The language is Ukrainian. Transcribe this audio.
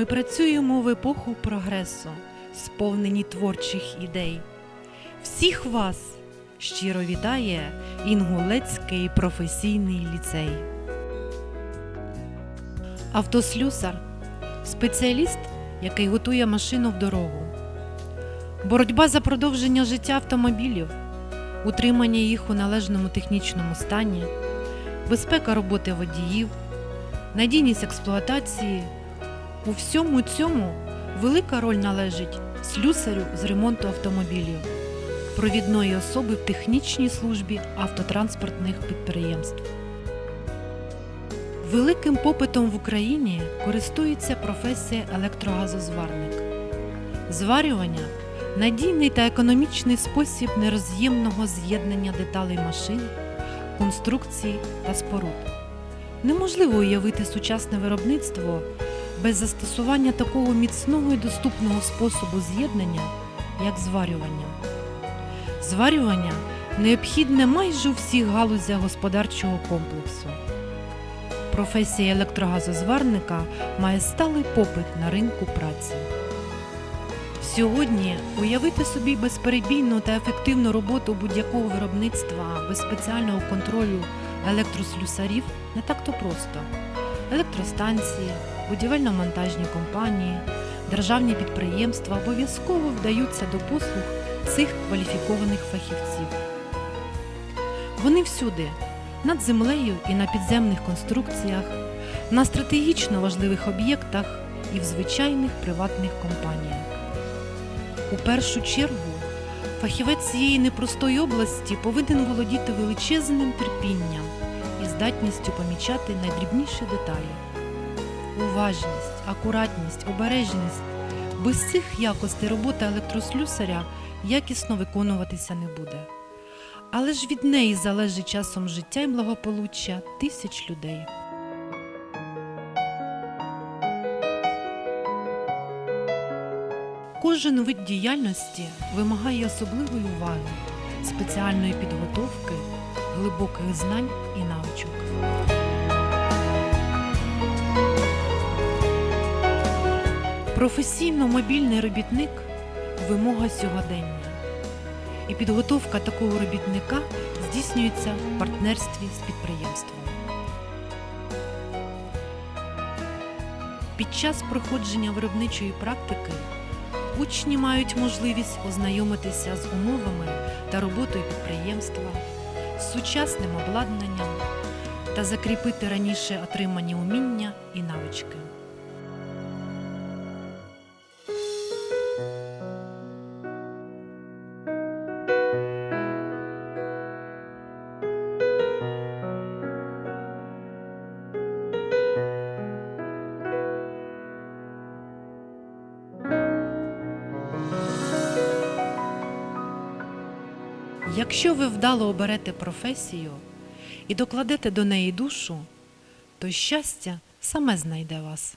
Ми працюємо в епоху прогресу, сповнені творчих ідей. Всіх вас щиро вітає Інгулецький професійний ліцей. Автослюсар спеціаліст, який готує машину в дорогу. Боротьба за продовження життя автомобілів, утримання їх у належному технічному стані, безпека роботи водіїв, надійність експлуатації. У всьому цьому велика роль належить слюсарю з ремонту автомобілів, провідної особи в технічній службі автотранспортних підприємств. Великим попитом в Україні користується професія електрогазозварник. Зварювання надійний та економічний спосіб нероз'ємного з'єднання деталей машин, конструкцій та споруд. Неможливо уявити сучасне виробництво без застосування такого міцного і доступного способу з'єднання, як зварювання. Зварювання необхідне майже у всіх галузях господарчого комплексу. Професія електрогазозварника має сталий попит на ринку праці. Сьогодні уявити собі безперебійну та ефективну роботу будь-якого виробництва без спеціального контролю електрослюсарів не так-то просто. Електростанції, будівельно-монтажні компанії, державні підприємства обов'язково вдаються до послуг цих кваліфікованих фахівців. Вони всюди, над землею і на підземних конструкціях, на стратегічно важливих об'єктах і в звичайних приватних компаніях. У першу чергу фахівець цієї непростої області повинен володіти величезним терпінням і здатністю помічати найдрібніші деталі. Уважність, акуратність, обережність без цих якостей робота електрослюсаря якісно виконуватися не буде. Але ж від неї залежить часом життя і благополуччя тисяч людей. Кожен вид діяльності вимагає особливої уваги, спеціальної підготовки, глибоких знань і навичок. Професійно мобільний робітник вимога сьогодення. І підготовка такого робітника здійснюється в партнерстві з підприємством. Під час проходження виробничої практики учні мають можливість ознайомитися з умовами та роботою підприємства, з сучасним обладнанням та закріпити раніше отримані уміння і навички. Якщо ви вдало оберете професію і докладете до неї душу, то щастя саме знайде вас.